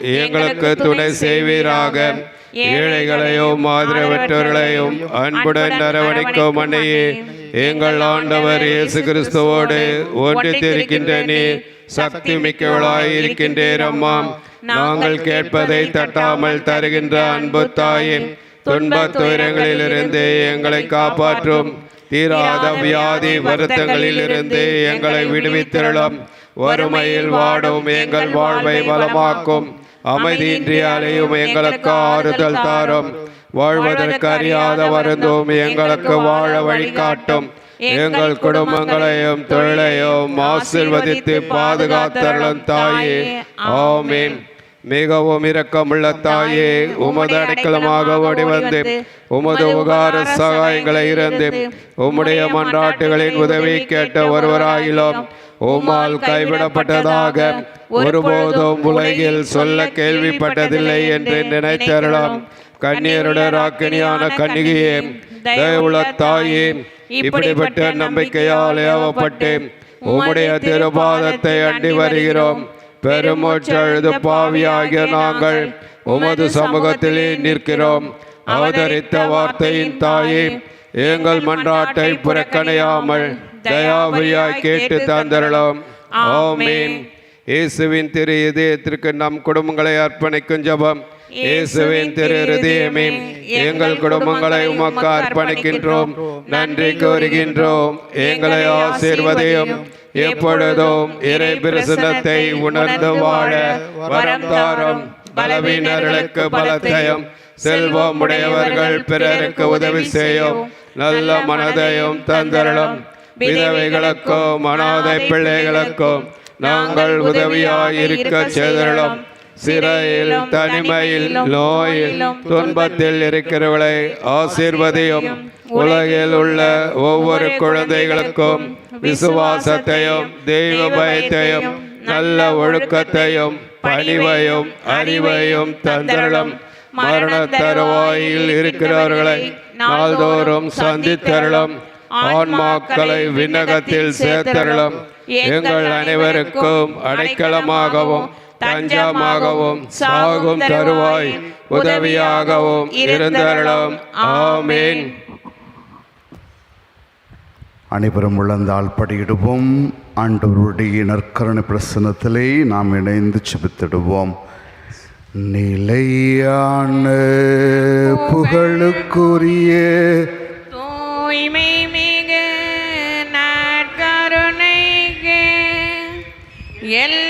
எங்களுக்கு துணை செய்வீராக. ஏழைகளையும் ஆதரவற்றவர்களையும் அன்புடன் அரவணைக்கும் அன்னையே. எங்கள் ஆண்டவர் இயேசு கிறிஸ்துவோடு ஒன்றித்திருக்கின்ற நீ சக்தி மிக்கவளாய் இருக்கின்றேர் அம்மா. நாங்கள் கேட்பதை தட்டாமல் தருகின்ற அன்பு தாயே. துன்பத் துயரங்களிலிருந்து எங்களை காப்பாற்றும். தீராத வியாதி வருத்தங்களிலிருந்து எங்களை விடுவித்திரளும். வறுமையில் வாடும் எங்கள் வாழ்வை வளமாக்கும். அமைதியின்றி அலையும் எங்களுக்கு ஆறுதல் தாரும். வாழ்வதற்கு அறியாத வருந்தும் எங்களுக்கு வாழ வழிகாட்டும். எங்கள் குடும்பங்களையும் தொழிலையும் ஆசிர்வதித்து பாதுகாத்தருளும் தாயே. ஆமீன். மிகவும் இரக்கமுள்ள தாயே உமது அடைக்கலமாக ஓடி வந்து உமது உகார சகாயங்களை இருந்து உம்முடைய மன்றாட்டுகளின் உதவி கேட்ட ஒருவராகிலும் உம்மால் கைவிடப்பட்டதாக ஒருபோதும் உலகில் சொல்ல கேள்விப்பட்டதில்லை என்று நினைத்தரலாம் கண்ணீருடன் ராக்கினியான கன்னிகையே தயவுள்ள தாயே இப்படிப்பட்ட நம்பிக்கையால் ஏவப்பட்டு உம்முடைய திருபாதத்தை அண்டி வருகிறோம். பெருமூச்செழுது பாவியாகிய நாங்கள் உமது சமூகத்திலே நிற்கிறோம். அவதரித்த வார்த்தையின் தாயே எங்கள் மன்றாட்டை புறக்கணையாமல் தயாவியாய் கேட்டு தந்தரலாம் ஆமீன். இயேசுவின் திரு இதயத்திற்கு நம் குடும்பங்களை அர்ப்பணிக்கும் ஜெபம். இயேசுவின் திரு இருதயமே எங்கள் குடும்பங்களை உமக்கு அர்ப்பணிக்கின்றோம். நன்றி கூறுகின்றோம். எங்களை ஆசீர்வதையும் எப்பொழுதும் இறை பிரசனத்தை உணர்ந்து வாழ வரம் தாரும் பலவீனர்களுக்கு பலத்தையும் செல்வம் உடையவர்கள் பிறருக்கு உதவி செய்யும். நல்ல மனதையும் தந்தரலும் விதவைகளுக்கும் அனாதை பிள்ளைகளுக்கும் நாங்கள் உதவியாய் இருக்க செய்தரலும் சிறையில் தனிமையில் நோயில் துன்பத்தில் இருக்கிறவளை ஆசீர்வதியும் உலகில் உள்ள ஒவ்வொரு குழந்தைகளுக்கும் விசுவாசத்தையும் தெய்வ பயத்தையும் நல்ல ஒழுக்கத்தையும் பணிவையும் அறிவையும் தந்தரலும் மரண தருவாயில் இருக்கிறவர்களை நாள்தோறும் சந்தித்தருளும். ஆன்மாக்களை விண்ணகத்தில் சேர்த்தருளும். எங்கள் அனைவருக்கும் அடைக்கலமாகவும் தஞ்சமாகவும் சாகும் தருவாய் உதவியாகவும் இருந்தருளும். ஆமீன். அனைவரும் முழந்தால் படியிடுவோம். ஆண்டவருடைய நற்கரணை பிரசனத்திலே நாம் இணைந்து செபித்திடுவோம் நிலையான புகழுக்குரிய தூய்மை மிகு நற்கருணைக்கு எல்லா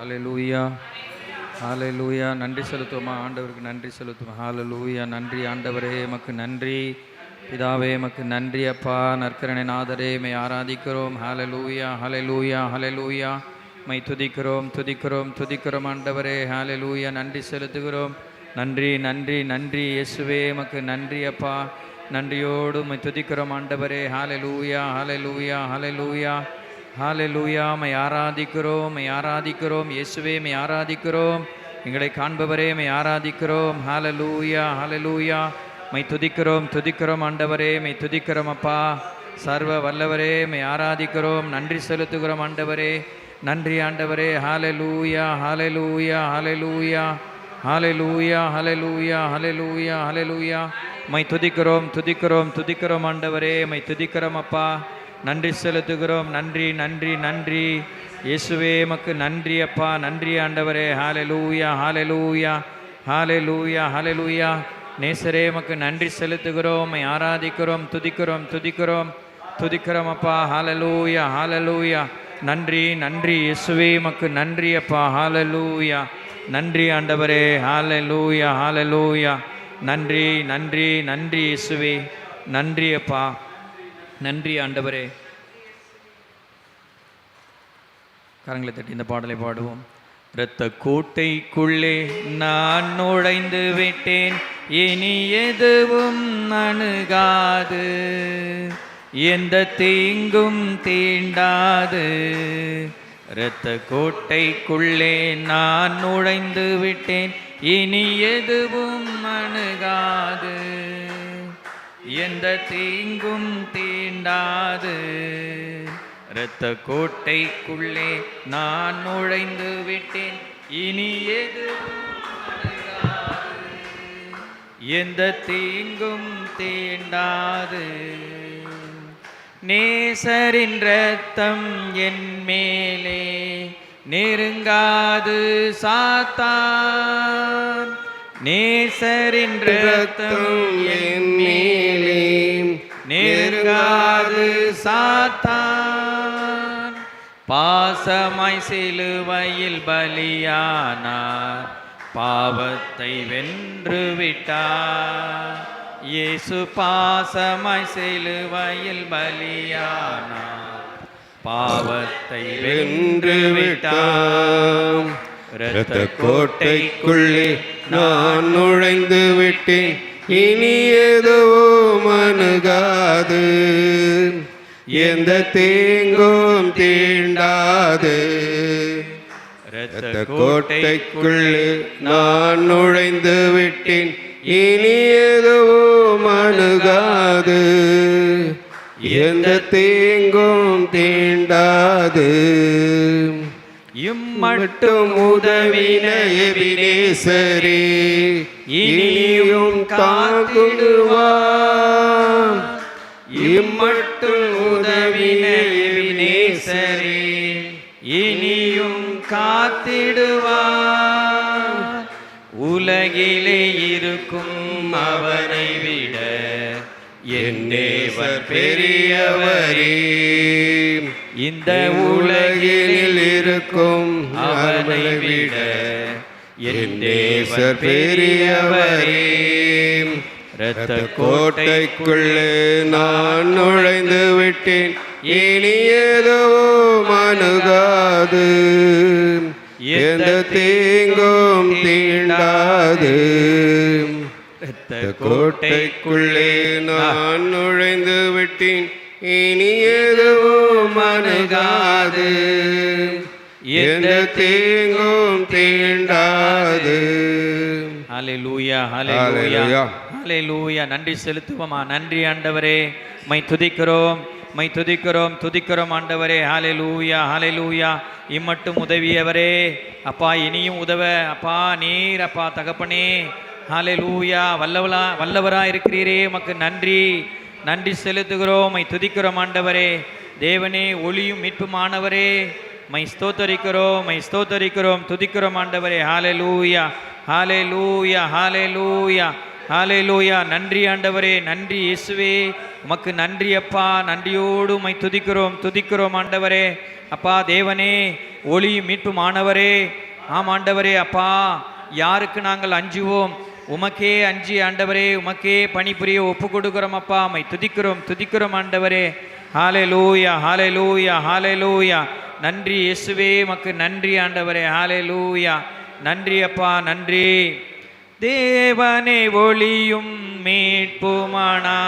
ஹalleluya லூயா நன்றி செலுத்துவோமா? ஆண்டவருக்கு நன்றி செலுத்துவோம்? ஹாலலூயா நன்றி ஆண்டவரே எமக்கு நன்றி. பிதாவே எமக்கு நன்றி அப்பா. நற்கரணை நாதரே மை ஆராதிக்கிறோம். லூயா ஹalleluya ஹalleluya மை துதிக்கிறோம் துதிக்கிறோம் துதிக்கிறோம் ஆண்டவரே. ஹalleluya நன்றி செலுத்துகிறோம். நன்றி நன்றி நன்றி. இயேசுவே எமக்கு நன்றி அப்பா. நன்றியோடு மை துதிக்கிறோம் ஆண்டவரே. லூயா ஹalleluya ஹalleluya ஹalleluya மை ஆராதிக்கிறோம் மை ஆராதிக்கிறோம் இயேசுவே மை ஆராதிக்கிறோம் எங்களை காண்பவரே மை ஆராதிக்கிறோம் ஹாலலூயா ஹாலலூயா மை துதிக்கிறோம் துதிக்கிறோம் ஆண்டவரே மை துதிக்கிறோம் அப்பா. சர்வ வல்லவரே மை ஆராதிக்கிறோம் நன்றி செலுத்துகிறோம் ஆண்டவரே. நன்றி ஆண்டவரே. ஹாலலூயா ஹாலலூயா ஹாலலூயா ஹாலலூயா ஹalleluya ஹalleluya ஹalleluya மை துதிக்கிறோம் துதிக்கிறோம் துதிக்கிறோம் ஆண்டவரே. மை துதிக்கிறோம் அப்பா. நன்றி செலுத்துகிறோம். நன்றி நன்றி நன்றி. இயேசுவே மக்கு நன்றி அப்பா. நன்றி ஆண்டவரே. ஹalleluya ஹalleluya ஹalleluya ஹalleluya. நேசரே மக்கு நன்றி செலுத்துகிறோம். ஆராதிக்கிறோம் துதிக்கிறோம் துதிக்கிறோம். துதிக்கிறோம் அப்பா. ஹalleluya லூயா நன்றி நன்றி. இயேசுவே மக்கு நன்றி அப்பா. ஹாலலூயா நன்றி ஆண்டவரே. ஹalleluya ஹalleluya. நன்றி நன்றி நன்றி இயேசுவே. நன்றி அப்பா. நன்றி ஆண்டவரே. கரங்களை தட்டி இந்த பாடலை பாடுவோம். இரத்த கோட்டைக்குள்ளே நான் நுழைந்து விட்டேன். இனி எதுவும் அணுகாது. எந்த தீங்கும் தீண்டாது. இரத்த கோட்டைக்குள்ளே நான் நுழைந்து விட்டேன். இனி எதுவும் அணுகாது. எந்த தீங்கும் தீண்டாது. இரத்த கோட்டைக்குள்ளே நான் நுழைந்து விட்டேன். இனி எது எந்த தீங்கும் தீண்டாது. நேசரின் ரத்தம் என் மேலே நெருங்காது சாத்தான். நேசரின் மேலே நெருங்காது சாத்தான். பாசமாய் சிலுவையில் பலியானார். பாவத்தை வென்று விட்டார். இயேசு பாசமாய் சிலுவையில் பலியானார். பாவத்தை வென்று விட்டார். இரத்த கோட்டைக்குள்ளே நான் நுழைந்து விட்டேன். இனி எதுவும் மனுகாது எந்த தேங்கும் தீண்டாது. இரத்த கோட்டைக்குள்ளே நான் நுழைந்து விட்டேன். இனி எதுவும் மனுகாது எந்த தேங்கும் தீண்டாது. மட்டும் உதவின எபினேசரே. இனியும் காத்திடுவார் இம்மட்டும் உதவின எபினேசரே. இனியும் காத்திடுவார் உலகிலே இருக்கும் அவனை விட என்னேவர் பெரியவரே. இந்த உலகில் இருக்கும் அவனை விட என் தேவர் பெரியவரே. இரத்த கோட்டைக்குள்ளே நான் நுழைந்து விட்டேன். இனி எதுவும் அணுகாது. எந்த தீங்கும் தீண்டாது. இரத்த கோட்டைக்குள்ளே நான் நுழைந்து விட்டேன் இனி எதுவும் அணுகாது. எந்த தீங்கும் தீண்டாது. ஹalleluya ஹalleluya. ஹalleluya ஹalleluya நன்றி செலுத்துவோமா? நன்றி ஆண்டவரே. மை துதிக்கிறோம் மை துதிக்கிறோம் துதிக்கிறோம் ஆண்டவரே. ஹalleluya ஹalleluya இம்மட்டும் உதவியவரே. அப்பா இனியும் உதவ. அப்பா நீர் அப்பா தகப்பனே. ஹalleluya வல்லவலா வல்லவரா இருக்கிறீரே உமக்கு நன்றி. நன்றி செலுத்துகிறோம். மை துதிக்கிறோம் ஆண்டவரே. தேவனே ஒளியும் மீட்புமானவரே மை ஸ்தோத்தரிக்கிறோம் மை ஸ்தோத்தரிக்கிறோம் துதிக்கிறோம் ஆண்டவரே. ஹாலே லூயா ஹாலே லூயா நன்றி ஆண்டவரே நன்றி இயேசுவே. உமக்கு நன்றி அப்பா நன்றியோடு மை துதிக்கிறோம் துதிக்கிறோம் ஆண்டவரே. அப்பா தேவனே ஒளி மீட்பும் மாணவரே ஆம் ஆண்டவரே அப்பா யாருக்கு நாங்கள் அஞ்சுவோம்? உமக்கே அஞ்சி ஆண்டவரே உமக்கே பணிபுரிய ஒப்பு கொடுக்கிறோம் அப்பா. அம்மை துதிக்கிறோம் துதிக்கிறோம் ஆண்டவரே. ஹாலே லூயா ஹாலே லூயா ஹாலே லூயா நன்றி இயேசுவே உமக்கு நன்றி ஆண்டவரே. ஹாலே லூயா நன்றி அப்பா நன்றி. தேவனே ஒளியும் மீட்புமானா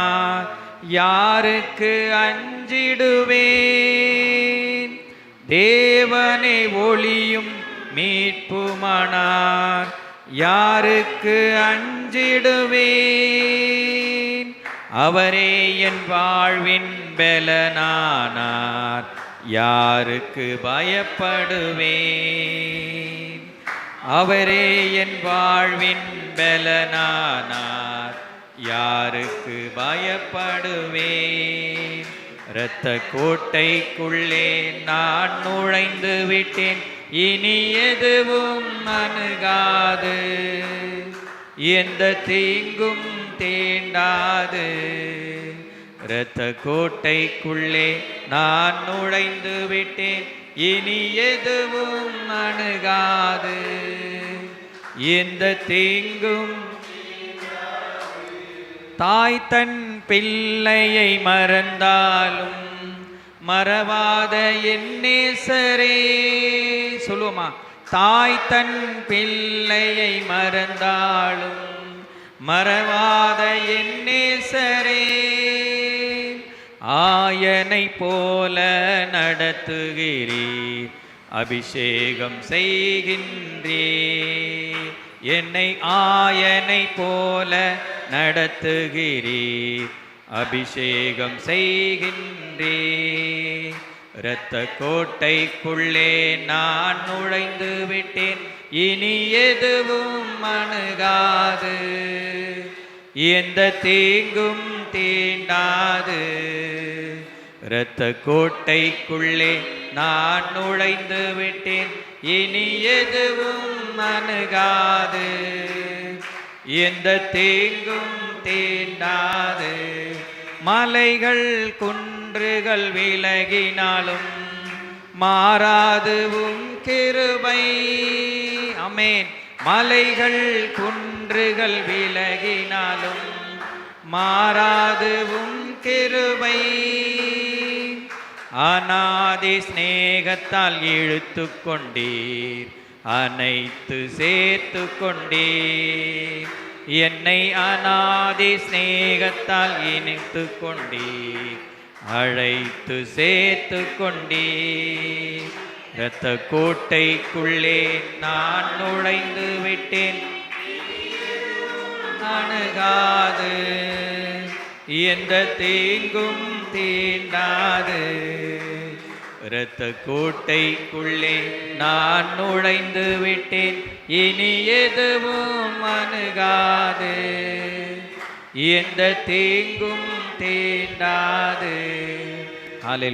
யாருக்கு அஞ்சிடுவேன்? தேவனை ஒளியும் மீட்புமானார். யாருக்கு அஞ்சிடுவேன்? அவரே என் வாழ்வின் பெலனானார். யாருக்கு பயப்படுவேன்? அவரே என் வாழ்வின் பெலனானார். யாருக்கு பயப்படுவேன்? இரத்த கோட்டைக்குள்ளே நான் நுழைந்து விட்டேன். இனி எதுவும் அணுகாது. எந்த தீங்கும் தீண்டாது. இரத்த கோட்டைக்குள்ளே நான் நுழைந்து விட்டேன். இனி எதுவும் அணுகாது. எந்த தீங்கும் தாய் தன் பிள்ளையை மறந்தாலும் மறவாத என் நேசரே. சொல்லுவோமா? தாய் தன் பிள்ளையை மறந்தாலும் மறவாத என் ஆயனை போல நடத்துகிறீர் அபிஷேகம் செய்கின்றே. என்னை ஆயனை போல நடத்துகிறீர் அபிஷேகம் செய்கின்றே. இரத்த கோட்டைக்குள்ளே நான் நுழைந்து விட்டேன். இனி எதுவும் அணுகாது. எந்த தீங்கும் தீண்டாது. இரத்த கோட்டைக்குள்ளே நான் நுழைந்து விட்டேன். இனி எதுவும் அணுகாது. எந்த தீங்கும் தீண்டாது. மலைகள் குன்றுகள் விலகினாலும் மாறாது உம் கிருபை. அமேன் மலைகள் குன்றுகள் விலகினாலும் மாறாது உம் கிருபை. அநாதி ஸ்நேகத்தால் இழுத்து கொண்டீர். அனைத்து சேர்த்து கொண்டீர். என்னை அநாதி ஸ்நேகத்தால் இணைத்து கொண்டீர். அழைத்து சேர்த்து கொண்டே இரத்த கோட்டைக்குள்ளே நான் நுழைந்து விட்டேன். அணுகாது. எந்த தீங்கும் தீண்டாது இரத்த கோட்டைக்குள்ளே நான் நுழைந்து விட்டேன். இனி எதுவும் அணுகாது. எந்த தீங்கும் தீண்டாது. ஹாலே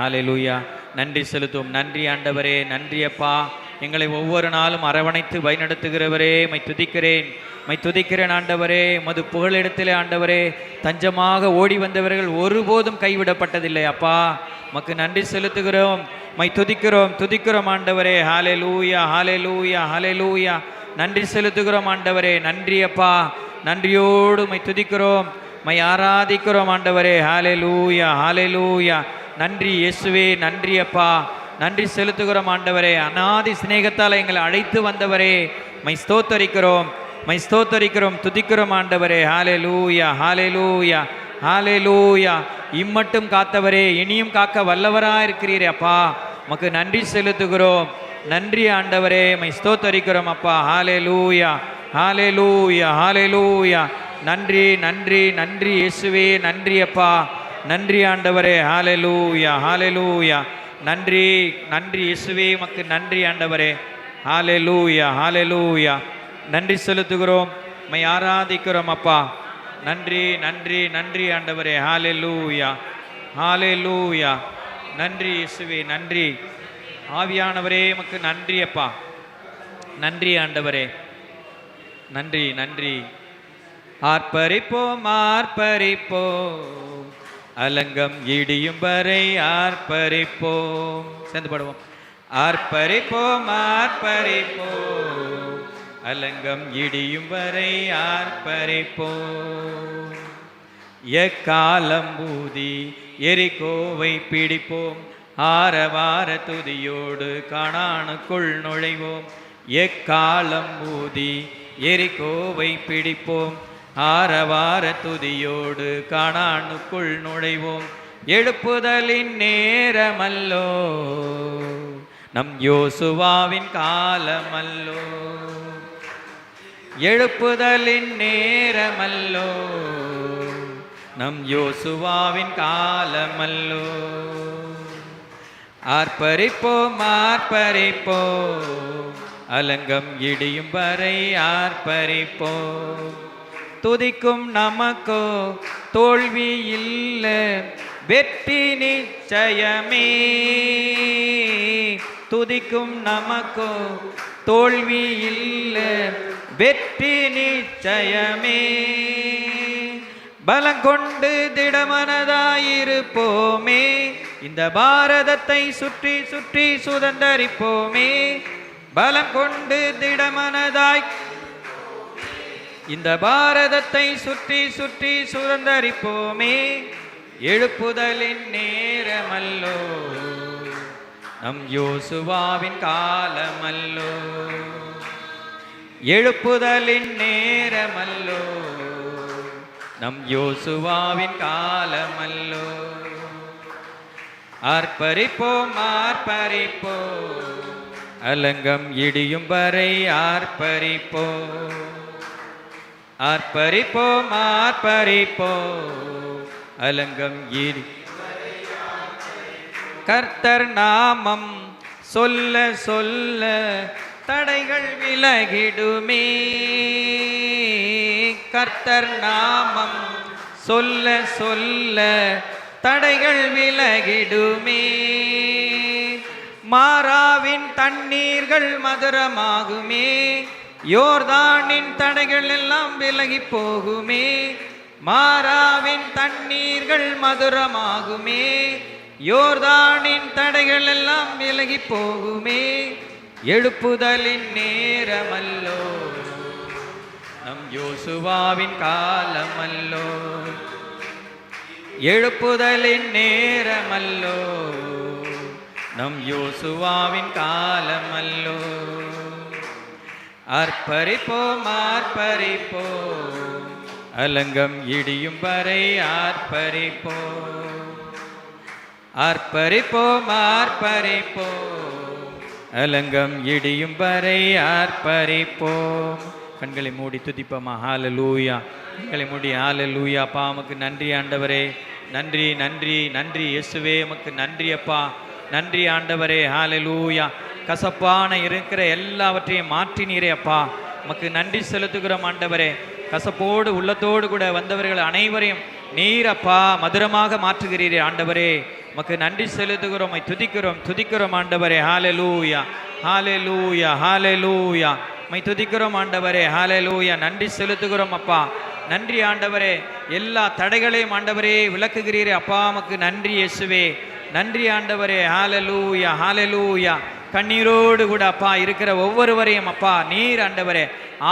ஹalleluya நன்றி செலுத்தும் நன்றி ஆண்டவரே நன்றி அப்பா. எங்களை ஒவ்வொரு நாளும் அரவணைத்து வழிநடத்துகிறவரே மை துதிக்கிறேன். மை துதிக்கிறேன் ஆண்டவரே மது புகழிடத்திலே ஆண்டவரே. தஞ்சமாக ஓடி வந்தவர்கள் ஒருபோதும் கைவிடப்பட்டதில்லை அப்பா. மக்கு நன்றி செலுத்துகிறோம். மை துதிக்கிறோம் துதிக்கிறோம் ஆண்டவரே. ஹாலே லூயா ஹாலே லூயா ஹாலே லூயா நன்றி செலுத்துகிறோம் ஆண்டவரே. நன்றி அப்பா. நன்றியோடு மை துதிக்கிறோம். மை ஆராதிக்கிறோம் ஆண்டவரே. ஹாலே லூயா ஹாலே லூயா நன்றி இயேசுவே நன்றி அப்பா. நன்றி செலுத்துகிறோம் ஆண்டவரே. அநாதி சிநேகத்தால் எங்களை அழைத்து வந்தவரே. மை ஸ்தோத்தரிக்கிறோம் மை ஸ்தோத்தரிக்கிறோம் துதிக்கிறோம் ஆண்டவரே. ஹாலே லூயா ஹாலே லூயா ஹாலே லூயா இம்மட்டும் காத்தவரே இனியும் காக்க வல்லவரா இருக்கிறீரே அப்பா. உமக்கு நன்றி செலுத்துகிறோம். நன்றி ஆண்டவரே. மை ஸ்தோத்தரிக்கிறோம் அப்பா. ஹாலே லூயா ஹாலே லூயா ஹாலே லூயா நன்றி நன்றி நன்றி இயேசுவே நன்றி அப்பா. நன்றி ஆண்டவரே ஹாலே ஹாலெலூயா ஹாலே லூயா நன்றி நன்றி இயேசுவே உமக்கு நன்றி ஆண்டவரே. ஹாலே ஹாலெலூயா ஹாலே லூயா நன்றி செலுத்துகிறோம். மை ஆராதிக்கிறோம் அப்பா. நன்றி நன்றி நன்றி ஆண்டவரே ஹாலே லூயா ஹாலே லூயா நன்றி இயேசுவே நன்றி. ஆவியானவரே உமக்கு நன்றி அப்பா. நன்றி ஆண்டவரே. நன்றி நன்றி. ஆர்ப்பரிப்போம் ஆர்ப்பரிப்போம். அலங்கம் இடியும் வரை ஆர்ப்பரிப்போம். சேர்ந்து பாடுவோம். ஆர்ப்பரிப்போம் ஆர்ப்பரிப்போம். அலங்கம் இடியும் வரை ஆர்ப்பரிப்போம். எக்காலம் ஊதி எரிகோவை பிடிப்போம். ஆரவார துதியோடு காணானுக்குள் நுழைவோம். எக்காலம் ஊதி எரிகோவை பிடிப்போம். ஆரவார துதியோடு காணானுக்குள் நுழைவோம். எழுப்புதலின் நேரமல்லோ. நம் யோசுவாவின் காலமல்லோ. எழுப்புதலின் நேரமல்லோ. நம் யோசுவாவின் காலமல்லோ. ஆர்ப்பரிப்போம் ஆர்ப்பரிப்போம். அலங்கம் இடியும் வரை ஆர்ப்பரிப்போம். துதிக்கும் நமக்கோ தோல்வி இல்லை. வெற்றி நிச்சயமே. துதிக்கும் நமக்கோ தோல்வி இல்லை. வெற்றி நிச்சயமே. பலம் கொண்டு திடமனதாயிருப்போமே. இந்த பாரதத்தை சுற்றி சுற்றி சுதந்தரிப்போமே. பலம் கொண்டு திடமனதாய் இந்த பாரதத்தை சுற்றி சுற்றி சுதந்தரிப்போமே. எழுப்புதலின் நேரமல்லோ. நம் யோசுவாவின் காலமல்லோ. எழுப்புதலின் நேரமல்லோ. நம் யோசுவாவின் காலமல்லோ. ஆர்ப்பரிப்போம் ஆர்ப்பரிப்போ அலங்கம் இடியும் வரை ஆர்ப்பரிப்போ ஆர்ப்பரிப்போம் ஆர்ப்பரிப்போம் அலங்கம் ஈடு கர்த்தர் நாமம் சொல்ல சொல்ல தடைகள் விலகிடுமே. கர்த்தர் நாமம் சொல்ல சொல்ல தடைகள் விலகிடுமே. மாறாவின் தண்ணீர்கள் மதுரமாகுமே. யோர்தானின் தடைகள் எல்லாம் விலகி போகுமே. மாறாவின் தண்ணீர்கள் மதுரமாகுமே. யோர்தானின் தடைகள் எல்லாம் விலகி போகுமே. எழுப்புதலின் நேரமல்லோ. நம் யோசுவாவின் காலமல்லோ. எழுப்புதலின் நேரமல்லோ. நம் யோசுவாவின் காலமல்லோ. ஆர்ப்பரிப்போம் ஆர்ப்பரிப்போம் அலங்கம் இடியும் வரை ஆர்ப்பரிப்போம் ஆர்ப்பரிப்போம் ஆர்ப்பரிப்போம் அலங்கம் இடியும் வரை ஆர்ப்பரிப்போம் கண்களை மூடி துதிப்போமா? ஹாலலூயா கண்களை மூடி ஹாலலூயா அப்பா உமக்கு நன்றி ஆண்டவரே. நன்றி நன்றி நன்றி. இயேசுவே உமக்கு நன்றி அப்பா. நன்றி ஆண்டவரே. ஹாலலூயா கசப்பான இருக்கிற எல்லாவற்றையும் மாற்றினீரே அப்பா. உமக்கு நன்றி செலுத்துகிறோம் ஆண்டவரே. கசப்போடு உள்ளத்தோடு கூட வந்தவர்கள் அனைவரையும் நீரப்பா மதுரமாக மாற்றுகிறீரே ஆண்டவரே. உமக்கு நன்றி செலுத்துகிறோம் துதிக்கிறோம் துதிக்கிறோம் ஆண்டவரே. ஹாலெலூயா ஹாலே லூயா ஹாலே லூயா மை துதிக்கிறோம் ஆண்டவரே. ஹாலே லூயா நன்றி செலுத்துகிறோம் அப்பா. நன்றி ஆண்டவரே. எல்லா தடைகளையும் ஆண்டவரே விளக்குகிறீரே அப்பா. உமக்கு நன்றி இயேசுவே. நன்றி ஆண்டவரே. ஹாலலூயா ஹாலலூயா கண்ணீரோடு கூட அப்பா இருக்கிற ஒவ்வொருவரையும் அப்பா நீர் ஆண்டவரே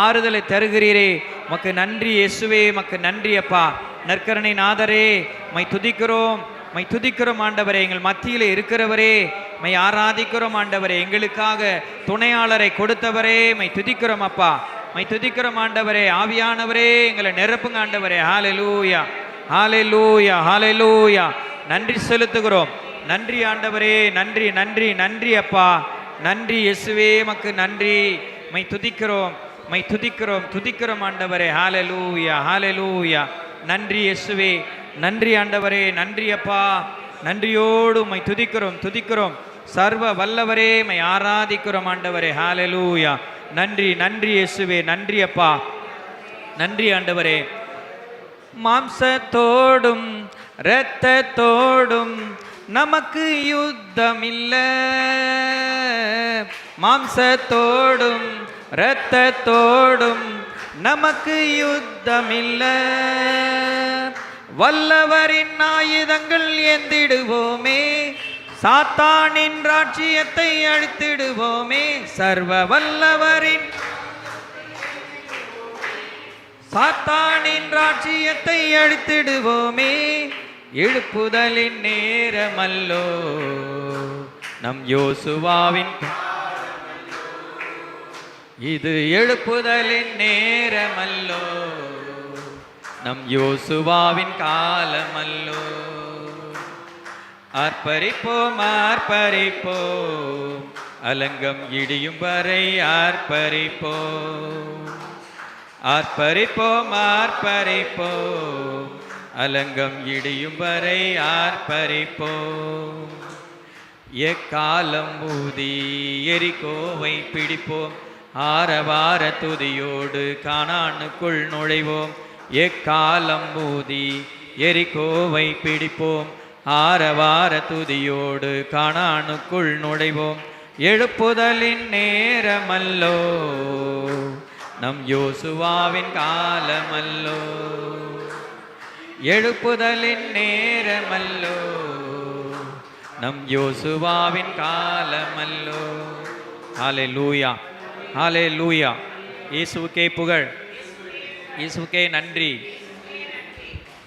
ஆறுதலை தருகிறீரே. மக்கு நன்றி இயேசுவே மக்கு நன்றி அப்பா. நற்கரணை நாதரே மை துதிக்கிறோம் மை துதிக்கிறோம் ஆண்டவரே. எங்கள் மத்தியில் இருக்கிறவரே மை ஆராதிக்கிறோம் ஆண்டவரே. எங்களுக்காக துணையாளரை கொடுத்தவரே மை துதிக்கிறோம் அப்பா. மை துதிக்கிறோம் ஆண்டவரே ஆவியானவரே எங்களை நிரப்புங்க ஆண்டவரே. ஹாலே லூயா ஹாலே லூயா ஹாலே லூயா நன்றி செலுத்துகிறோம். நன்றி ஆண்டவரே நன்றி நன்றி நன்றி அப்பா. நன்றி இயேசுவே மக்கு நன்றி. மை துதிக்கிறோம் மை துதிக்கிறோம் துதிக்கிறோம் ஆண்டவரே. ஹாலலூயா ஹாலலூயா நன்றி இயேசுவே நன்றி ஆண்டவரே நன்றி அப்பா. நன்றியோடு மை துதிக்கிறோம் துதிக்கிறோம். சர்வ வல்லவரே மை ஆராதிக்கிறோம் ஆண்டவரே. ஹாலலூயா நன்றி நன்றி இயேசுவே நன்றி அப்பா. நன்றி ஆண்டவரே. மாம்சத்தோடும் இரத்தத்தோடும் நமக்கு யுத்தமில்ல. மாம்சத்தோடும் இரத்தத்தோடும் நமக்கு யுத்தமில்ல. வல்லவரின் ஆயுதங்கள் எந்திடுவோமே சாத்தானின் ராட்சியத்தை அழித்திடுவோமே சர்வ வல்லவரின் சாத்தானின் ராட்சியத்தை அழித்திடுவோமே. எழுப்புதலின் நேரமல்லோ. நம் யோசுவாவின் இது எழுப்புதலின் நேரமல்லோ. நம் யோசுவாவின் காலமல்லோ. ஆர்ப்பரிப்போம் ஆர்ப்பரிப்போம் அலங்கம் இடியும் வரை ஆர்ப்பரிப்போம் ஆர்ப்பரிப்போம் ஆர்ப்பரிப்போம் அலங்கம் இடியும் வரை ஆர்ப்பரிப்போம் எக்காலம் ஊதி எரிகோவை பிடிப்போம்? ஆரவார துதியோடு காணானுக்குள் நுழைவோம். எக்காலம் ஊதி எரிகோவை பிடிப்போம்? ஆரவார துதியோடு காணானுக்குள் நுழைவோம். எழுப்புதலின் நேரமல்லோ? நம் யோசுவாவின் காலமல்லோ? எழுப்புதலின் நேரமல்லோ. நம் யோசுவாவின் காலமல்லோ. ஹாலே லூயா ஹாலே லூயா இயேசுக்கே புகழ். இயேசுக்கே நன்றி.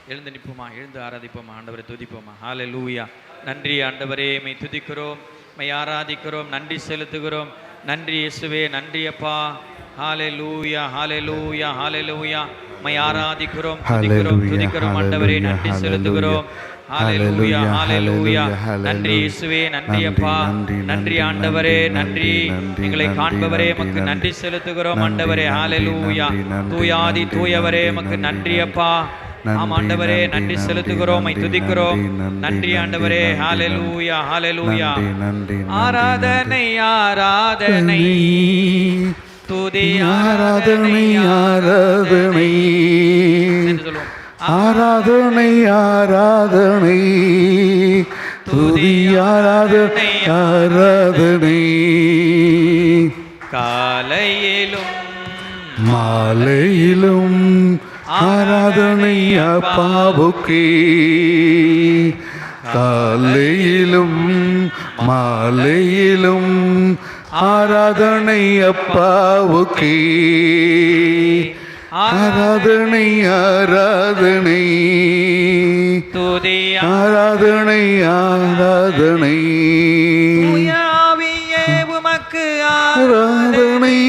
எழுந்து நிற்போமா? எழுந்து ஆராதிப்போமா? ஆண்டவரை துதிப்போமா? ஹாலே லூயா நன்றி ஆண்டவரே மை துதிக்கிறோம் மை ஆராதிக்கிறோம் நன்றி செலுத்துகிறோம். நன்றி இயேசுவே நன்றி அப்பா. ஹாலே லூயா ஹாலே லூயா ஹாலே லூயா மை ஆராதிக்கிறோம் துதிக்கிறோம் துதிக்கிறோம் ஆண்டவரே நன்றி செலுத்துகிறோம் நன்றி இயேசுவே நன்றி அப்பா நன்றி, ஆண்டவரே நன்றி, எங்களை காண்பவரே மக்கு நன்றி. செலுத்துகிறோம் ஆண்டவரே நன்றி, தூயாதி தூயவரே மக்கு நன்றி. அப்பா ஆம் ஆண்டவரே நன்றி, செலுத்துகிறோம் துதிக்கிறோம் நன்றி, ஆண்டவரே நன்றி, நன்றி, ஆராதனை ஆராதனை துதி ஆராதனை ஆராதனை ஆராதனை. ஆராதனை. துதி ஆராதனை. ஆராதனை. காலையிலும் மாலையிலும் ஆராதனை அப்பாவுக்கே. காலையிலும் மாலையிலும் ஆராதனை அப்பாவுக்கே ஆராதனை ஆராதனை ஆராதனை ஆராதனை. உமக்கு ஆராதனை.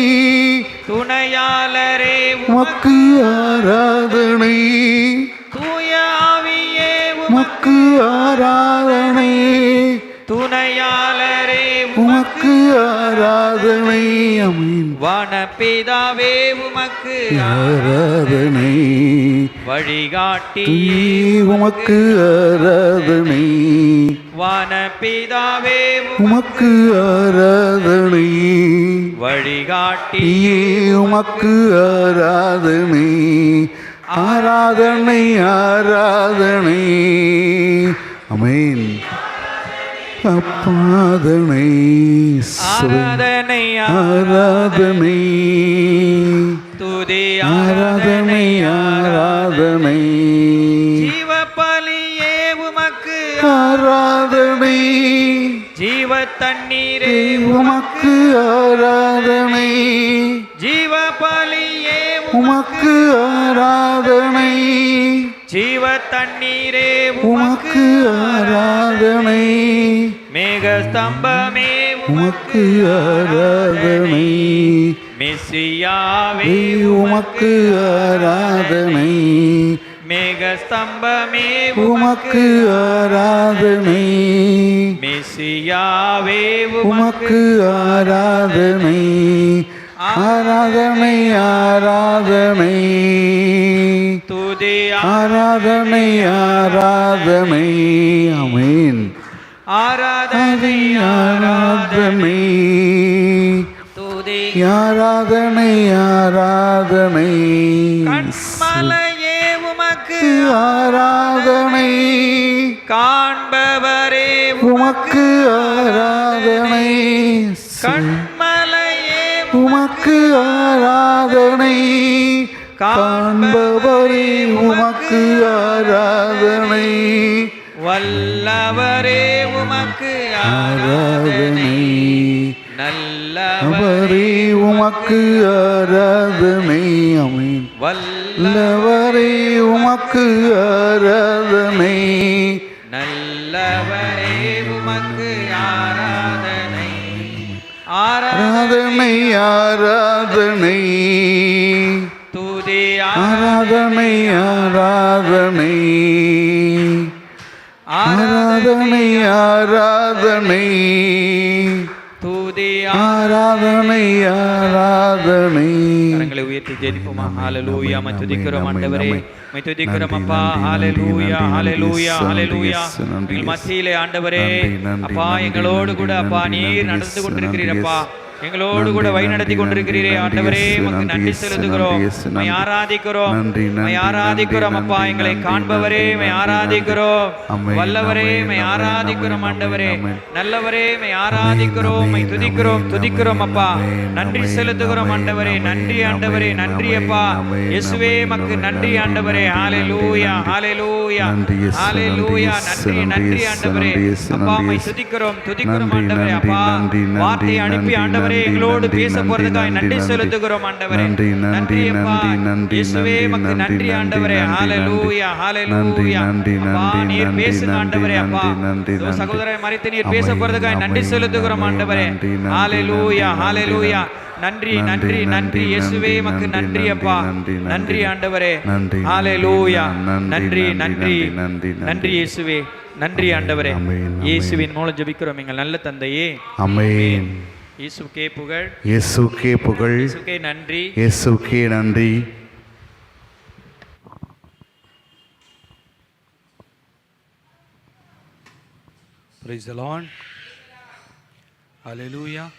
துணையாளரே உமக்கு ஆராதனை. தூயாவியே உமக்கு ஆராதனை. துணையாளரே உமக்கு ஆராதனை அமீன் வனப்பிதாவே உமக்கு ஆராதனை. வழிகாட்டி உமக்கு ஆராதனை. வனப்பிதாவே உமக்கு ஆராதனை. வழிகாட்டி நீயே உமக்கு ஆராதனை. ஆராதனை ஆராதனை. அமேன் அப்பாதனை ஆராதனை ஆராதனை. துதி ஆராதனை ஆராதனை. ஜீவ பலியே உமக்கு ஆராதனை. ஜீவ தண்ணீரே உமக்கு ஆராதனை. ஜீவ பலியே உமக்கு ஆராதனை. ஜீவ தண்ணீரே உமக்கு ஆராதனை. மேக ஸ்தம்பமே உமக்கு ஆராதனை. மெஸ்ஸியாவே உமக்கு ஆராதனை. மேக ஸ்தம்பமே உமக்கு ஆராதனை. மெஸ்ஸியாவே உமக்கு ஆராதனை. ஆராதனை ஆராதனை. துதி ஆராதனை ஆராதனை. அமீன் ஆராதனை ஆராதனை. துதி. ஆராதனை ஆராதனை கண்மலையே உமக்கு ஆராதனை. காண்பவரே உமக்கு ஆராதனை. கண்மலையே உமக்கு ஆராதனை. காண்பவரே உமக்கு ஆராதனை. வல்லவரே ஆராதனை நல்லவர் உமக்கு ஆராதனை அமீன் வல்ல நல்லவரே உமக்கு ஆராதனை நல்லவரே உமக்கு ஆராதனை. ஆராதனை ஆராதனை. ஆராதனை ஆராதனை. ஆராதனை ஆராதனை. தூதி ஆராதனை ஆராதனை. கரங்களை உயர்த்தி ஜெயிப்போமா ஹalleluya. மை துதிக்கிறோம் ஆண்டவரே. மை துதிக்கிறோம் அப்பா. ஹalleluya ஹalleluya ஹalleluya. மத்தியிலே ஆண்டவரே அப்பா எங்களோடு கூட அப்பா நீர் நடந்து கொண்டிருக்கிறீரப்பா எங்களோடு கூட வழி நடத்தி நன்றி, கொண்டிருக்கிறீரே ஆண்டவரே. உமக்கு நன்றி, செலுத்துகிறோம். நன்றி, இயேசு, மை நன்றி. ஆராதிக்கிறோம். நன்றி, மை நன்றி, ஆராதிக்கிறோம் அப்பா. எங்களை காண்பவரே மை ஆராதிக்கிறோம். வல்லவரே மை ஆராதிக்கிறோம் ஆண்டவரே. நல்லவரே மை ஆராதிக்கிறோம் மை ஆமென், துதிக்கிறோம் துதிக்கிறோம் அப்பா. நன்றி செலுத்துகிறோம் ஆண்டவரே. நன்றி ஆண்டவரே. நன்றி அப்பா. இயேசுவே மக்கு நன்றி ஆண்டவரே. ஹalleluya. ஹalleluya. ஹalleluya. நன்றி, நன்றி ஆண்டவரே. அப்பா நன்றி, மை இயேசு. துதிக்கிறோம் துதிக்கிறோம் ஆண்டவரே அப்பா. வார்த்தையை அனுப்பி நன்றி, ஆண்டவரே எங்களோடு பேச போறதுக்காக நன்றி. செலுத்துகிறோம் ஆண்டவரே நன்றி, நன்றி, நன்றி நன்றி, இயேசுவே மக்கு நன்றி, ஆண்டவரே ஹalleluya நன்றி, ஹalleluya நன்றி, நன்றி, நீர் பேசுங்க ஆண்டவரே அப்பா நன்றி, நன்றி. சகோதரரை மறித்து நீர் பேச போறதுக்காக நன்றி செலுத்துகிறோம் ஆண்டவரே ஹalleluya ஹalleluya நன்றி, நன்றி நன்றி இயேசுவே நன்றி, மக்கு நன்றி, அப்பா நன்றி, ஆண்டவரே நன்றி, ஹalleluya நன்றி, நன்றி நன்றி, நன்றி இயேசுவே நன்றி ஆண்டவரே. இயேசுவின் மூலம் ஜெபிக்கிறோம் எங்கள் நல்ல தந்தையே அமேன் இயேசுக்கே புகழ் இயேசுக்கே புகழ் இயேசுக்கே நன்றி இயேசுக்கே நன்றி Praise the Lord. Hallelujah.